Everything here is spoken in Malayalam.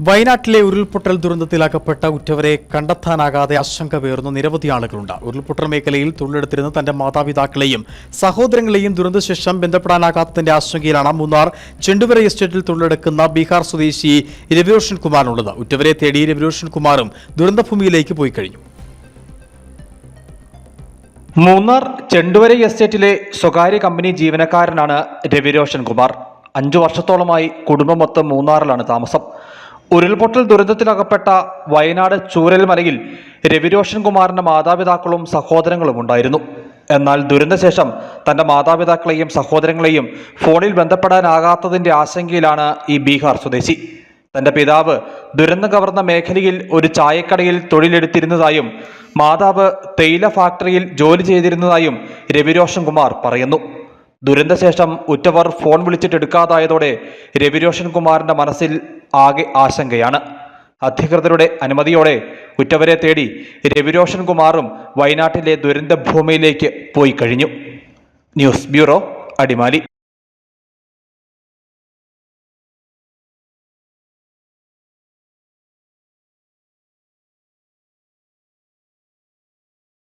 വയനാട്ടിലെ ഉരുൾപൊട്ടൽ ദുരന്തത്തിലാക്കപ്പെട്ട ഉറ്റവരെ കണ്ടെത്താനാകാതെ ആശങ്ക പേറുന്ന നിരവധി ആളുകളുണ്ട്. ഉരുൾപൊട്ടൽ മേഖലയിൽ തൊഴിലെടുത്തിരുന്ന തന്റെ മാതാപിതാക്കളെയും സഹോദരങ്ങളെയും ദുരന്തശേഷം ബന്ധപ്പെടാനാകാത്തതിന്റെ ആശങ്കയിലാണ് മൂന്നാർ ചെണ്ടുവര എസ്റ്റേറ്റിൽ തൊഴിലെടുക്കുന്ന ബീഹാർ സ്വദേശി രവിരോഷൻ കുമാറിനുള്ളത്. ഉറ്റവരെ തേടി രവിരോഷൻ കുമാറും ദുരന്തഭൂമിയിലേക്ക് പോയി കഴിഞ്ഞു. മൂന്നാർ ചെണ്ടുവര എസ്റ്റേറ്റിലെ സ്വകാര്യ കമ്പനി ജീവനക്കാരനാണ് രവിരോഷൻ കുമാർ. അഞ്ചു വർഷത്തോളമായി കുടുംബം മൊത്തം മൂന്നാറിലാണ് താമസം. ഉരുൾപൊട്ടൽ ദുരന്തത്തിലകപ്പെട്ട വയനാട് ചൂരൽമലയിൽ രവിരോഷൻ കുമാറിന്റെ മാതാപിതാക്കളും സഹോദരങ്ങളും ഉണ്ടായിരുന്നു. എന്നാൽ ദുരന്തശേഷം തന്റെ മാതാപിതാക്കളെയും സഹോദരങ്ങളെയും ഫോണിൽ ബന്ധപ്പെടാനാകാത്തതിന്റെ ആശങ്കയിലാണ് ഈ ബീഹാർ സ്വദേശി. തന്റെ പിതാവ് ദുരന്തം കവർന്ന മേഖലയിൽ ഒരു ചായക്കടയിൽ തൊഴിലെടുത്തിരുന്നതായും മാതാവ് തേയില ഫാക്ടറിയിൽ ജോലി ചെയ്തിരുന്നതായും രവിരോഷൻ കുമാർ പറയുന്നു. ദുരന്തശേഷം ഉറ്റവർ ഫോൺ വിളിച്ചിട്ട് എടുക്കാതായതോടെ രവിരോഷൻ കുമാറിന്റെ മനസ്സിൽ ആകെ ആശങ്കയാണ്. അധികൃതരുടെ അനുമതിയോടെ ഉറ്റവരെ തേടി രവിരോഷൻ കുമാറും വയനാട്ടിലെ ദുരന്തഭൂമിയിലേക്ക് പോയി കഴിഞ്ഞു. News bureau Adimali.